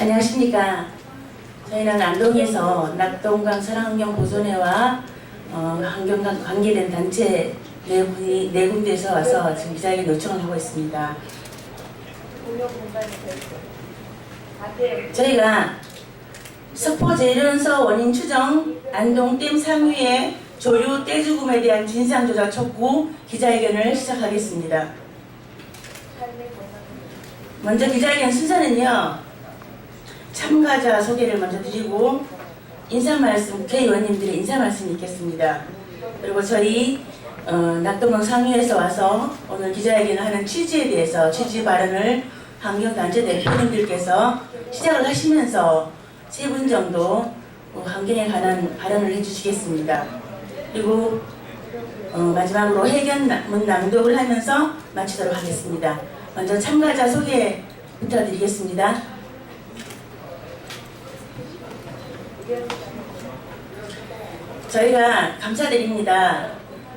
안녕하십니까. 저희는 안동에서 낙동강 사랑환경 보존회와 어, 환경 관계된 단체 네, 분이, 네 군데에서 와서 지금 기자에게 요청을 하고 있습니다. 저희가 석포 재련서 원인 추정 안동댐 상위의 조류 떼죽음에 대한 진상조사 촉구 기자회견을 시작하겠습니다. 먼저 기자회견 순서는요. 참가자 소개를 먼저 드리고 인사 말씀 국회의원님들의 인사 말씀이 있겠습니다. 그리고 저희 어, 낙동강 상위에서 와서 오늘 기자회견을 하는 취지에 대해서 취지 발언을 환경단체 대표님들께서 시작을 하시면서 세 분 정도 어, 환경에 관한 발언을 해주시겠습니다. 그리고 어, 마지막으로 회견문 낭독을 하면서 마치도록 하겠습니다. 먼저 참가자 소개부터 드리겠습니다. 저희가 감사드립니다.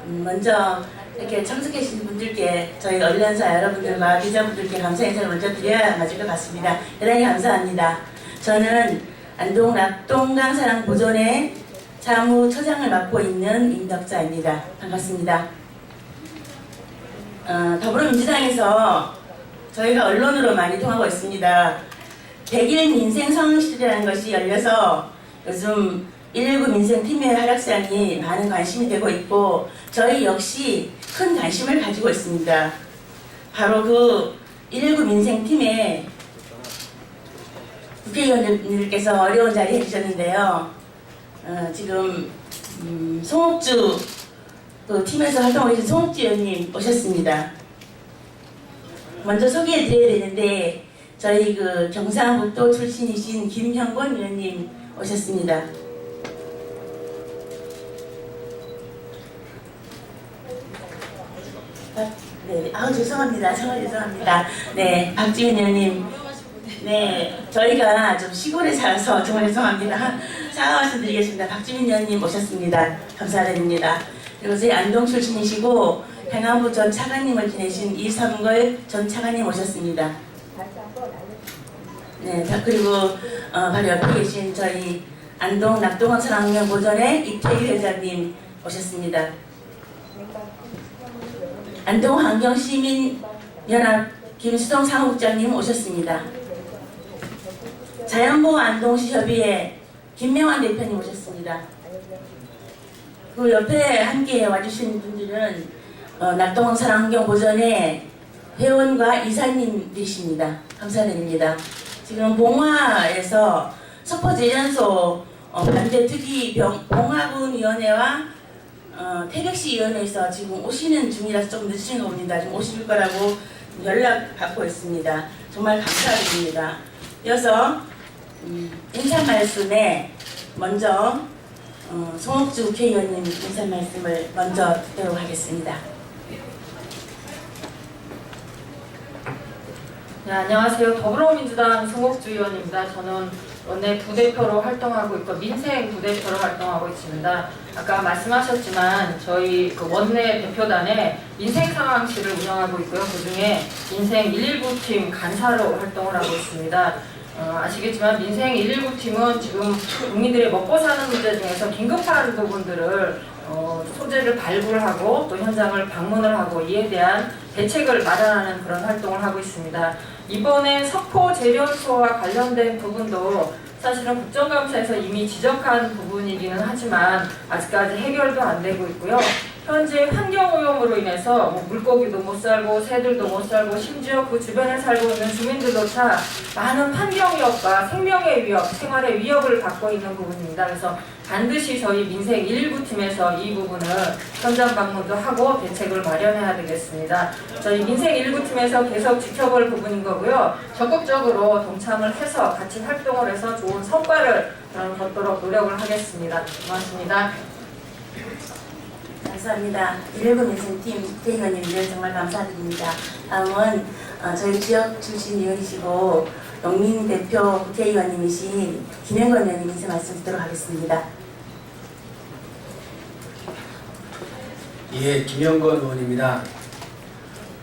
음, 먼저 이렇게 참석해 주신 분들께 저희 언론사 여러분들과 기자분들께 감사 인사를 먼저 드려야 맞을 것 같습니다. 대단히 감사합니다. 저는 안동 낙동강 사랑 보존의 사무처장을 맡고 있는 임덕자입니다. 반갑습니다. 어, 더불어민주당에서 저희가 언론으로 많이 통하고 있습니다. 100일 민생 성실이라는 것이 열려서 요즘 119 민생팀의 활약상이 많은 관심이 되고 있고 저희 역시 큰 관심을 가지고 있습니다. 바로 그 119 민생팀에 국회의원님들께서 어려운 자리 해주셨는데요. 어, 지금 음, 송옥주 그 팀에서 활동하고 계신 송옥주 의원님 오셨습니다. 먼저 소개해 드려야 되는데 저희 그 경상북도 출신이신 김형권 의원님 오셨습니다. 아, 네, 아 죄송합니다. 정말 죄송합니다. 네, 박지훈 의원님. 네, 저희가 좀 시골에 살아서 정말 죄송합니다. 사과 말씀드리겠습니다. 박지민 의원님 오셨습니다. 감사드립니다. 그리고 저희 안동 출신이시고 행안부 전 차관님을 지내신 이삼걸 전 차관님 오셨습니다. 네, 자, 그리고 어, 바로 옆에 계신 저희 안동 낙동강 사랑면 보전의 이태규 회장님 오셨습니다. 안동 환경시민연합 김수동 사무국장님 오셨습니다. 자연보호 안동시 협의회 김명환 대표님 오셨습니다. 그 옆에 함께 와주신 분들은 어, 낙동강 사랑환경 보전의 회원과 이사님이십니다. 감사드립니다. 지금 봉화에서 석포재련소 어, 반대 특위 병- 봉화군위원회와 어, 태백시위원회에서 지금 오시는 중이라서 좀 늦으신 겁니다. 좀 오실 거라고 연락 받고 있습니다. 정말 감사드립니다. 이어서 음, 인사 말씀에 먼저 어, 송옥주 국회의원님 인사 말씀을 먼저 듣도록 하겠습니다. 네, 안녕하세요. 더불어민주당 송옥주 의원입니다. 저는 원내 부대표로 활동하고 있고 민생 부대표로 활동하고 있습니다. 아까 말씀하셨지만 저희 그 원내 대표단에 민생 상황실을 운영하고 있고요. 그중에 민생 119팀 간사로 활동을 하고 있습니다. 어, 아시겠지만 민생 119팀은 지금 국민들의 먹고 사는 문제 중에서 긴급한 부분들을 어, 소재를 발굴하고 또 현장을 방문을 하고 이에 대한 대책을 마련하는 그런 활동을 하고 있습니다. 이번에 석포 재련소와 관련된 부분도 사실은 국정감사에서 이미 지적한 부분이기는 하지만 아직까지 해결도 안 되고 있고요. 현재 환경오염으로 인해서 뭐 물고기도 못 살고 새들도 못 살고 심지어 그 주변에 살고 있는 주민들조차 많은 환경 위협과 생명의 위협, 생활의 위협을 받고 있는 부분입니다. 그래서 반드시 저희 민생 119팀에서 이 부분을 현장 방문도 하고 대책을 마련해야 되겠습니다. 저희 민생 119팀에서 계속 지켜볼 부분인 거고요. 적극적으로 동참을 해서 같이 활동을 해서 좋은 성과를 어, 거도록 노력을 하겠습니다. 고맙습니다. 감사합니다. 119 민생팀 국회의원님들 정말 감사드립니다. 다음은 어, 저희 지역 출신 의원이시고 농민 대표 국회의원님이신 김영건 의원님 인사 말씀 듣도록 하겠습니다. 예, 김영건 의원입니다.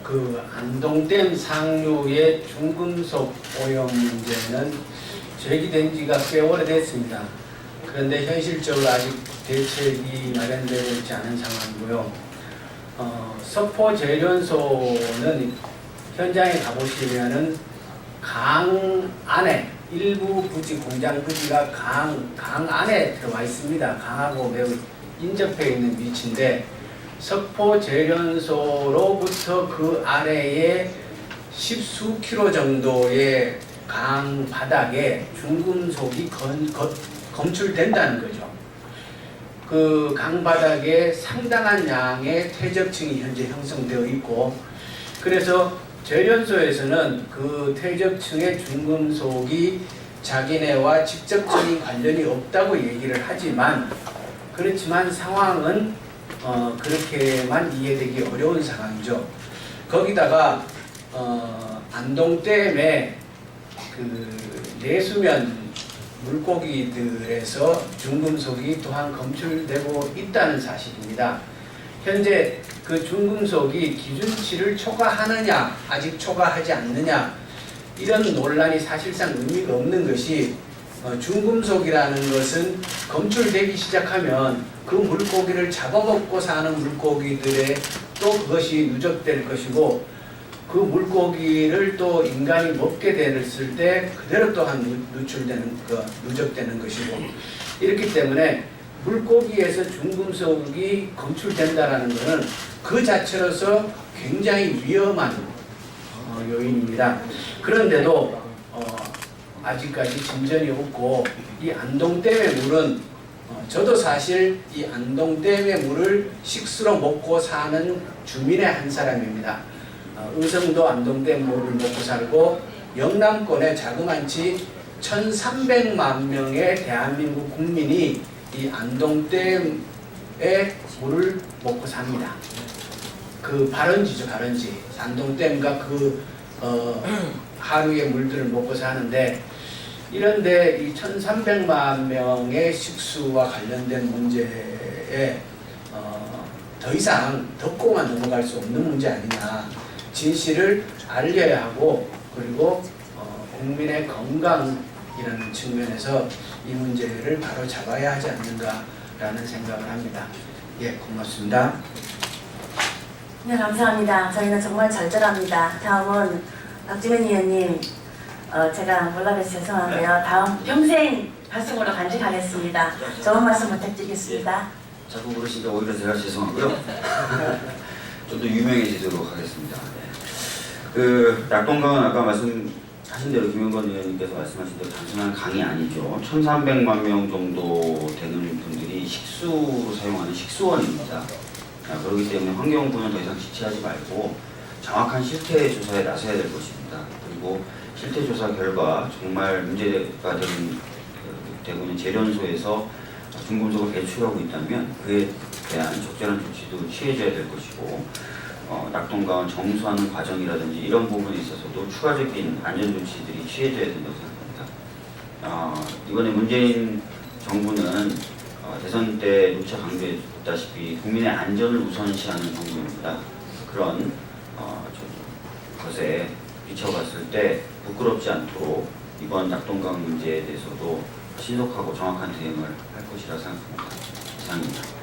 그그 안동댐 상류의 중금속 오염 문제는 제기된 지가 꽤 오래됐습니다. 그런데 현실적으로 아직 대책이 마련되어 있지 않은 상황이고요. 어, 석포 재련소는 현장에 가보시면은 강 안에 일부 부지 공장 부지가 강, 강 안에 들어와 있습니다. 강하고 매우 인접해 있는 위치인데 석포 재련소로부터 그 아래에 십수 킬로 정도의 강 바닥에 중금속이 건, 건, 검출된다는 거죠. 그 강 바닥에 상당한 양의 퇴적층이 현재 형성되어 있고 그래서 재련소에서는 그 퇴적층의 중금속이 자기네와 직접적인 관련이 없다고 얘기를 하지만 그렇지만 상황은 어, 그렇게만 이해되기 어려운 상황이죠. 거기다가 어, 안동댐에 그 내수면 물고기들에서 중금속이 또한 검출되고 있다는 사실입니다. 현재 그 중금속이 기준치를 초과하느냐, 아직 초과하지 않느냐, 이런 논란이 사실상 의미가 없는 것이 어, 중금속이라는 것은 검출되기 시작하면 그 물고기를 잡아먹고 사는 물고기들의 또 그것이 누적될 것이고 그 물고기를 또 인간이 먹게 됐을 때 그대로 또한 누- 누출되는 거, 누적되는 것이고 이렇기 때문에 물고기에서 중금속이 검출된다라는 것은 그 자체로서 굉장히 위험한 어, 요인입니다. 그런데도 어, 아직까지 진전이 없고 이 안동댐의 물은 어, 저도 사실 이 안동댐의 물을 식수로 먹고 사는 주민의 한 사람입니다. 어, 의성도 안동댐 물을 먹고 살고 영남권에 자그만치 1,300만 명의 대한민국 국민이 이 안동댐의 물을 먹고 삽니다. 그 발원지죠, 발원지. 안동댐과 그 어, 하루의 물들을 먹고 사는데 이런데 이 1,300만 명의 식수와 관련된 문제에 어, 더 이상 덮고만 넘어갈 수 없는 문제 아니냐. 진실을 알려야 하고 그리고 어, 국민의 건강이라는 측면에서 이 문제를 바로 잡아야 하지 않는가라는 생각을 합니다. 예, 고맙습니다. 네, 감사합니다. 저희는 정말 절절합니다. 다음은 박지민 의원님, 어, 제가 몰라서 죄송한데요. 다음 평생 가슴으로 간직하겠습니다. 좋은 말씀 부탁드리겠습니다. 자꾸 그러시니까 오히려 제가 죄송하고요. 좀 더 유명해지도록 하겠습니다. 네. 그 낙동강은 아까 말씀하신 대로 김영건 의원님께서 말씀하신 대로 단순한 강이 아니죠. 1,300만 명 정도 되는 분들이 식수로 사용하는 식수원입니다. 아, 그렇기 때문에 환경부는 더 이상 지체하지 말고 정확한 실태 조사에 나서야 될 것입니다. 그리고 실태 조사 결과 정말 문제가 그, 되고 있는 재련소에서 중금속을 배출하고 있다면 그에 대한 적절한 조치도 취해져야 될 것이고 어, 낙동강을 정수하는 과정이라든지 이런 부분에 있어서도 추가적인 안전 조치들이 취해져야 된다고 생각합니다. 어, 이번에 문재인 정부는 어, 대선 때 누차 강조했다시피 국민의 안전을 우선시하는 정부입니다. 그런 어, 저- 것에 비춰봤을 때 부끄럽지 않도록 이번 낙동강 문제에 대해서도 신속하고 정확한 대응을 할 것이라 생각합니다. 이상입니다.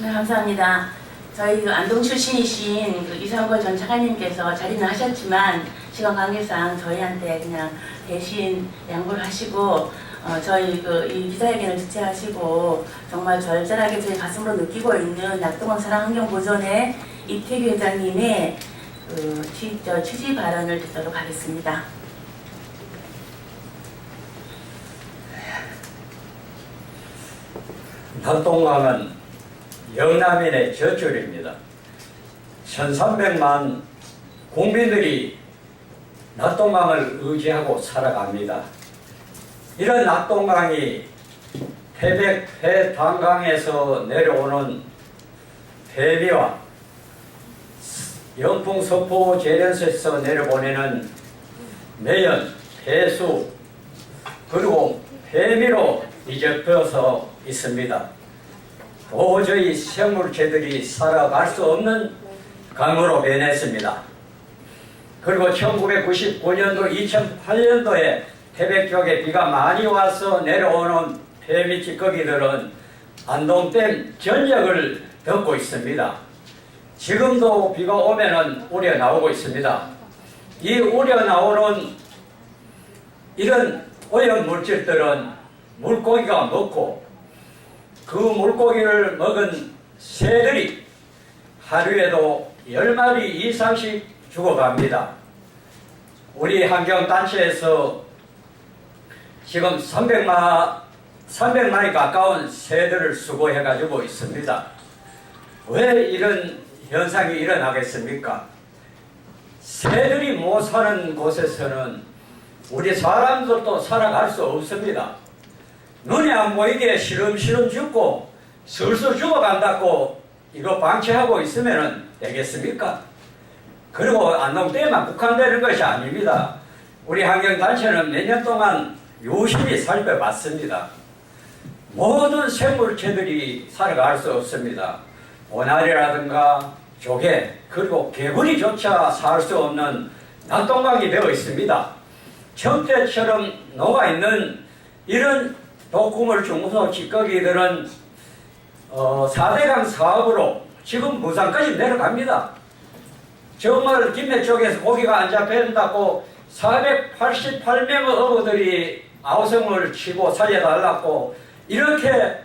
네, 감사합니다. 저희 그 안동 출신이신 그 이상걸 전 차관님께서 자리는 하셨지만 시간 관계상 저희한테 그냥 대신 양보를 하시고 어, 저희 그 이 기자회견을 주최하시고 정말 절절하게 저희 가슴으로 느끼고 있는 낙동강 사랑 환경 보존의 이태규 회장님의 그 취, 저 취지 발언을 듣도록 하겠습니다. 낙동강은 영남인의 젖줄입니다. 1300만 국민들이 낙동강을 의지하고 살아갑니다. 이런 낙동강이 태백 해단강에서 내려오는 대비와 영풍 서포 재련소에서 내려보내는 매연, 해수, 그리고 해미로 뒤집혀서 있습니다. 도저히 생물체들이 살아갈 수 없는 강으로 변했습니다. 그리고 1999년도, 2008년도에 태백 쪽에 비가 많이 와서 내려오는 폐미 찌꺼기들은 안동댐 전역을 덮고 있습니다. 지금도 비가 오면은 우려 나오고 있습니다. 이 우려 나오는 이런 오염 물질들은 물고기가 먹고 그 물고기를 먹은 새들이 하루에도 10마리 이상씩 죽어갑니다. 우리 환경단체에서 지금 300마, 300마리 가까운 새들을 수거해가지고 있습니다. 왜 이런 현상이 일어나겠습니까? 새들이 못 사는 곳에서는 우리 사람들도 살아갈 수 없습니다. 눈에 안 보이게 시름시름 죽고 슬슬 죽어간다고 이거 방치하고 있으면 되겠습니까? 그리고 안동댐만 국한되는 것이 아닙니다. 우리 환경단체는 몇 년 동안 유심히 살펴봤습니다. 모든 생물체들이 살아갈 수 없습니다. 오나리라든가 조개 그리고 개구리조차 살 수 없는 낙동강이 되어 있습니다. 청태처럼 녹아있는 이런 독극물 중소 찌꺼기들은 어, 4대강 사업으로 지금 무산까지 내려갑니다. 정말 김해 쪽에서 고기가 안 잡힌다고 488명의 어부들이 아우성을 치고 살려달라고 이렇게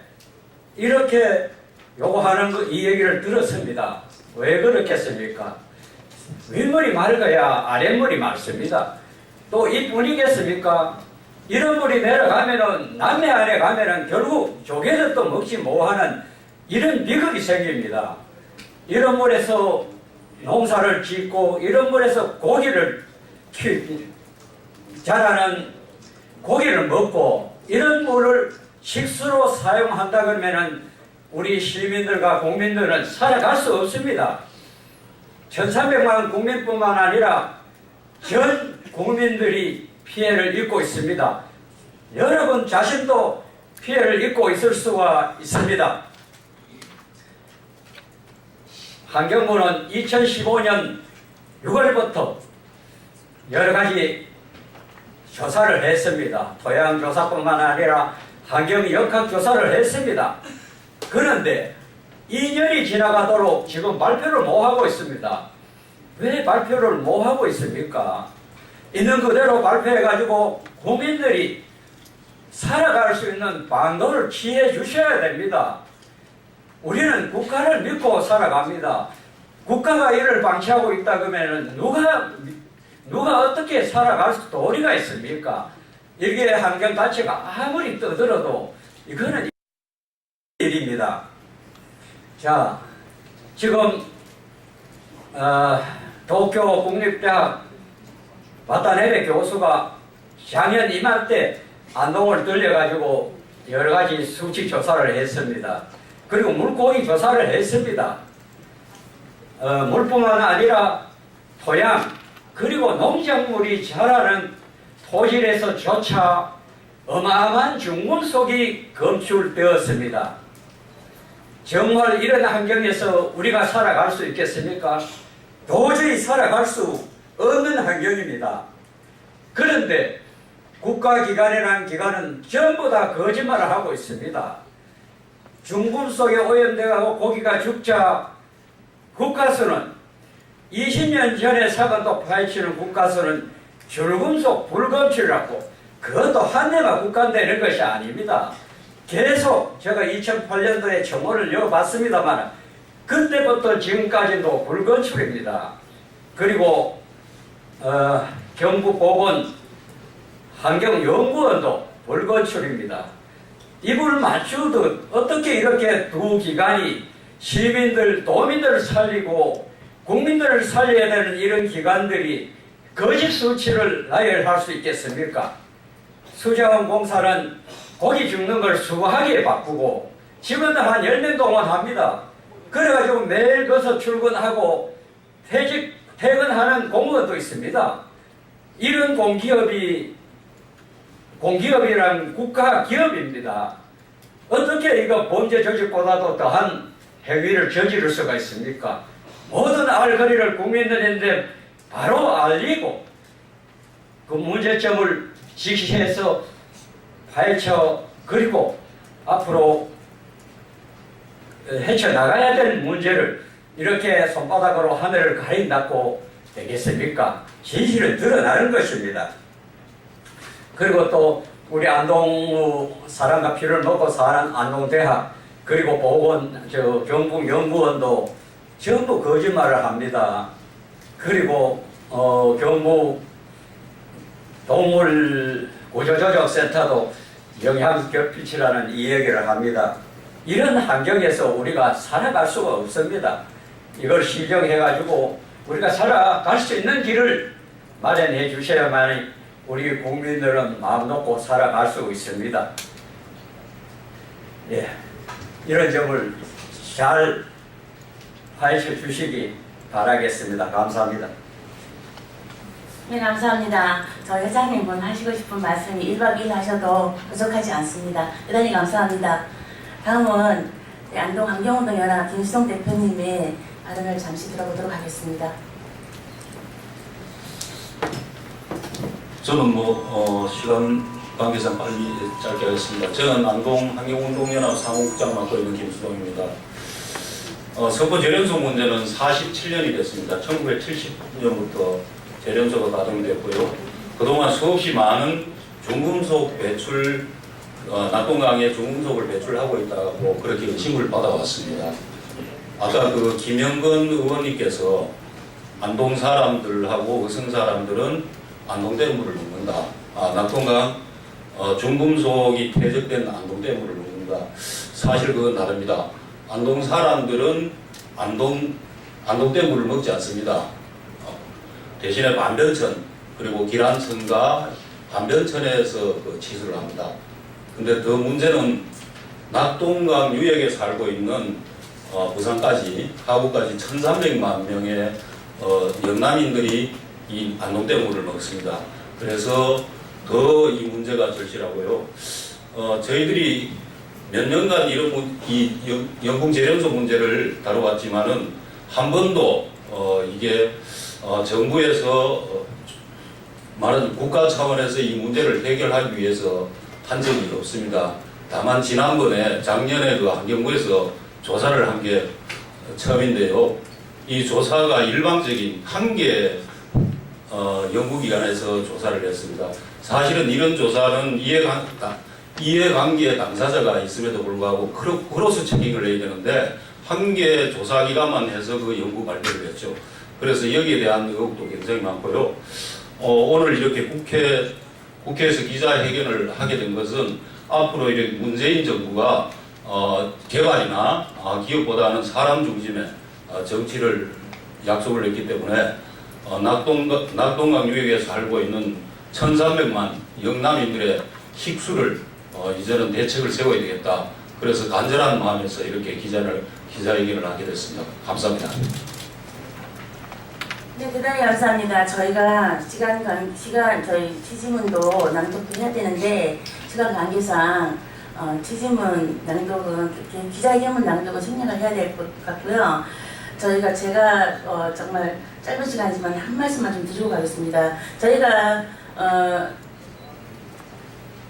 이렇게 요구하는 거, 이 얘기를 들었습니다. 왜 그렇겠습니까? 윗물이 맑아야 아랫물이 맑습니다. 또 이뿐이겠습니까? 이런 물이 내려가면은 남해 안에 가면은 결국 조개를 또 먹지 못하는 이런 비극이 생깁니다. 이런 물에서 농사를 짓고 이런 물에서 고기를 키, 자라는 고기를 먹고 이런 물을 식수로 사용한다 그러면은 우리 시민들과 국민들은 살아갈 수 없습니다. 1300만 국민뿐만 아니라 전 국민들이 피해를 입고 있습니다. 여러분 자신도 피해를 입고 있을 수가 있습니다. 환경부는 2015년 6월부터 여러 가지 조사를 했습니다. 토양 조사뿐만 아니라 환경 역학 조사를 했습니다. 그런데 2년이 지나가도록 지금 발표를 못 하고 있습니다. 왜 발표를 못 하고 있습니까? 있는 그대로 발표해가지고 국민들이 살아갈 수 있는 방도를 취해 주셔야 됩니다. 우리는 국가를 믿고 살아갑니다. 국가가 이를 방치하고 있다 그러면 누가 누가 어떻게 살아갈 수 도리가 있습니까? 이게 환경단체가 아무리 떠들어도 이거는 일입니다. 자, 지금 어, 도쿄 국립대학 와타네베 교수가 작년 이맘때 안동을 들려가지고 여러 가지 수치 조사를 했습니다. 그리고 물고기 조사를 했습니다. 어, 물뿐만 아니라 토양 그리고 농작물이 자라는 토질에서조차 어마어마한 중금속이 검출되었습니다. 정말 이런 환경에서 우리가 살아갈 수 있겠습니까? 도저히 살아갈 수 없는 환경입니다. 그런데 국가기관이라는 기관은 전부 다 거짓말을 하고 있습니다. 중금 속에 오염되고 고기가 죽자 국가수는 20년 전에 사과도 파헤치는 국가수는 줄금속 불검출이라고 그것도 한 해가 국가되는 것이 아닙니다. 계속 제가 2008년도에 청원을 열어봤습니다만 그때부터 지금까지도 불건축입니다. 그리고 어, 경북 보건 환경연구원도 불건축입니다. 입을 맞추듯 어떻게 이렇게 두 기관이 시민들, 도민들을 살리고 국민들을 살려야 되는 이런 기관들이 거짓 수치를 나열할 수 있겠습니까? 수자원 공사는 고기 죽는 걸 수거하기에 바쁘고 직원들 한 10명 동원합니다. 그래가지고 매일 거서 출근하고 퇴직, 퇴근하는 공무원도 있습니다. 이런 공기업이 공기업이란 국가 기업입니다. 어떻게 이거 범죄 조직보다도 더한 행위를 저지를 수가 있습니까? 모든 알거리를 국민들한테 바로 알리고 그 문제점을 직시해서 파헤쳐 그리고 앞으로 헤쳐나가야 될 문제를 이렇게 손바닥으로 하늘을 가린다고 되겠습니까? 진실은 드러나는 것입니다. 그리고 또 우리 안동 사랑과 피를 먹고 사는 안동대학 그리고 보건 저 경북 연구원도 전부 거짓말을 합니다. 그리고 어, 경북 동물 구조조정센터도 영양 결핍이라는 이야기를 합니다. 이런 환경에서 우리가 살아갈 수가 없습니다. 이걸 시정해가지고 우리가 살아갈 수 있는 길을 마련해 주셔야만 우리 국민들은 마음 놓고 살아갈 수 있습니다. 예, 이런 점을 잘 파헤쳐 주시기 바라겠습니다. 감사합니다. 네, 감사합니다. 저 회장님분 하시고 싶은 말씀이 1박 2일 하셔도 부족하지 않습니다. 대단히 감사합니다. 다음은 네, 안동 환경운동연합 김수동 대표님의 발언을 잠시 들어보도록 하겠습니다. 저는 뭐 어, 시간 관계상 빨리 짧게 하겠습니다. 저는 안동 환경운동연합 사무국장 맡고 있는 김수동입니다. 어, 석고 재련소 문제는 47년이 됐습니다. 1970년부터 재련소가 가동됐고요. 그동안 수없이 많은 중금속 배출, 어, 낙동강에 중금속을 배출하고 있다고 그렇게 의심을 받아왔습니다. 아까 그 김영건 의원님께서 안동 사람들하고 의성 사람들은 안동댐물을 먹는다. 아, 낙동강 어, 중금속이 퇴적된 안동댐물을 먹는다. 사실 그건 다릅니다. 안동 사람들은 안동 안동댐물을 먹지 않습니다. 어, 대신에 반변천 그리고 기란천과 반변천에서 그 치수를 합니다. 근데 더 문제는 낙동강 유역에 살고 있는 어, 부산까지 하구까지 1,300만 명의 어, 영남인들이 이 안동댐물을 먹습니다. 그래서 더 이 문제가 절실하고요. 어, 저희들이 몇 년간 이런 문- 이 영- 영풍 재련소 문제를 다뤄왔지만은 한 번도 어, 이게 어, 정부에서 어, 말하자면 국가 차원에서 이 문제를 해결하기 위해서 한 적이 없습니다. 다만 지난번에 작년에 그 환경부에서 조사를 한 게 처음인데요. 이 조사가 일방적인 한개 어, 연구기관에서 조사를 했습니다. 사실은 이런 조사는 이해관, 이해관계 당사자가 있음에도 불구하고 크로, 크로스 체킹을 해야 되는데 한 개 조사기관만 해서 그 연구 발표를 했죠. 그래서 여기에 대한 의혹도 굉장히 많고요. 어, 오늘 이렇게 국회, 국회에서 기자회견을 하게 된 것은 앞으로 이렇게 문재인 정부가 어, 개발이나 아, 기업보다는 사람 중심의 어, 정치를 약속을 했기 때문에 어, 낙동, 낙동강 유역에 살고 있는 1,300만 영남인들의 식수를 어, 이제는 대책을 세워야 되겠다. 그래서 간절한 마음에서 이렇게 기자를, 기자회견을 하게 됐습니다. 감사합니다. 네, 대단히 감사합니다. 저희가 시간 관, 시간, 저희 취지문도 낭독도 해야 되는데, 시간 관계상, 어, 취지문 낭독은, 이렇게 기자회견문 낭독은 생략을 해야 될 것 같고요. 저희가 제가, 어, 정말 짧은 시간이지만 한 말씀만 좀 드리고 가겠습니다. 저희가, 어,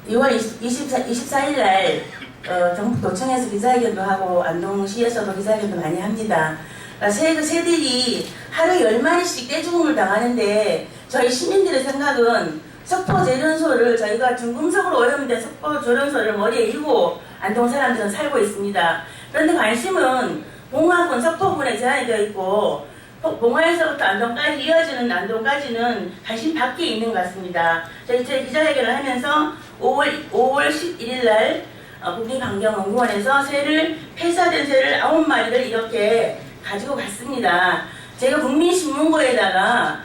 6월 24, 24일 날, 어, 경북도청에서 기자회견도 하고, 안동시에서도 기자회견도 많이 합니다. 그러니까 새, 새들이 하루 10마리씩 떼죽음을 당하는데 저희 시민들의 생각은 석포 재련소를 저희가 중금속으로 오염된 석포 재련소를 머리에 이고 안동 사람들은 살고 있습니다. 그런데 관심은 봉화군 석포군에 제한이 되어 있고 포- 봉화에서부터 안동까지 이어지는 안동까지는 관심 밖에 있는 것 같습니다. 저희 제 기자회견을 하면서 5월, 5월 11일 날 어, 국립환경연구원에서 새를 폐사된 새를 9마리를 이렇게 가지고 갔습니다. 제가 국민신문고에다가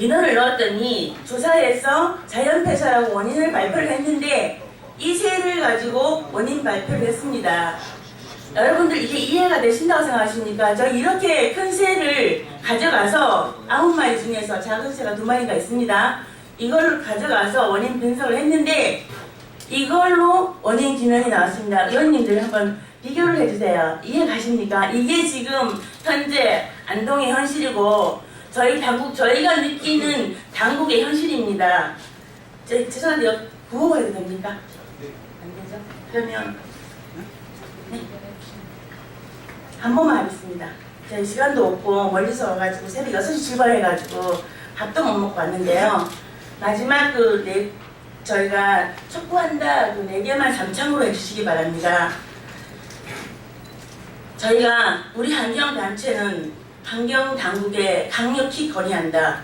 민원을 넣었더니 조사해서 자연폐사라고 원인을 발표를 했는데 이 새를 가지고 원인 발표를 했습니다. 여러분들 이게 이해가 되신다고 생각하십니까? 저 이렇게 큰 새를 가져가서 아홉 마리 중에서 작은 새가 두 마리가 있습니다. 이걸 가져가서 원인 분석을 했는데 이걸로 원인 규명이 나왔습니다. 의원님들 한번 비교를 해주세요. 이해 가십니까? 이게 지금 현재 안동의 현실이고 저희 당국 저희가 느끼는 당국의 현실입니다. 제, 죄송한데요 구호 해도 됩니까? 안 되죠? 그러면 네. 한 번만 하겠습니다. 저희 시간도 없고 멀리서 와가지고 새벽 6시 출발해가지고 밥도 못 먹고 왔는데요. 마지막 그 네, 저희가 촉구한다 그 네 개만 잠창으로 해주시기 바랍니다. 저희가 우리 환경단체는 환경당국에 강력히 건의한다.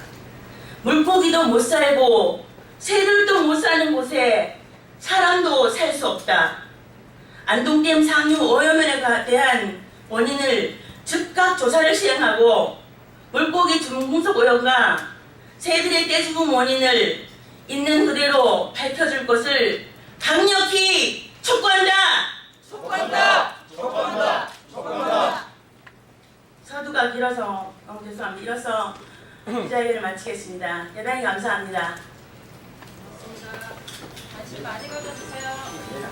물고기도 못 살고 새들도 못 사는 곳에 사람도 살 수 없다. 안동댐 상류 오염에 대한 원인을 즉각 조사를 시행하고 물고기 중금속 오염과 새들의 떼죽음 원인을 있는 그대로 밝혀줄 것을 강력히 촉구한다. 촉구한다. 촉구한다. 촉구한다. 서두가 길어서 너무 죄송합니다. 이어서 기자회견을 마치겠습니다. 대단히 감사합니다. 관심 많이 가져주세요.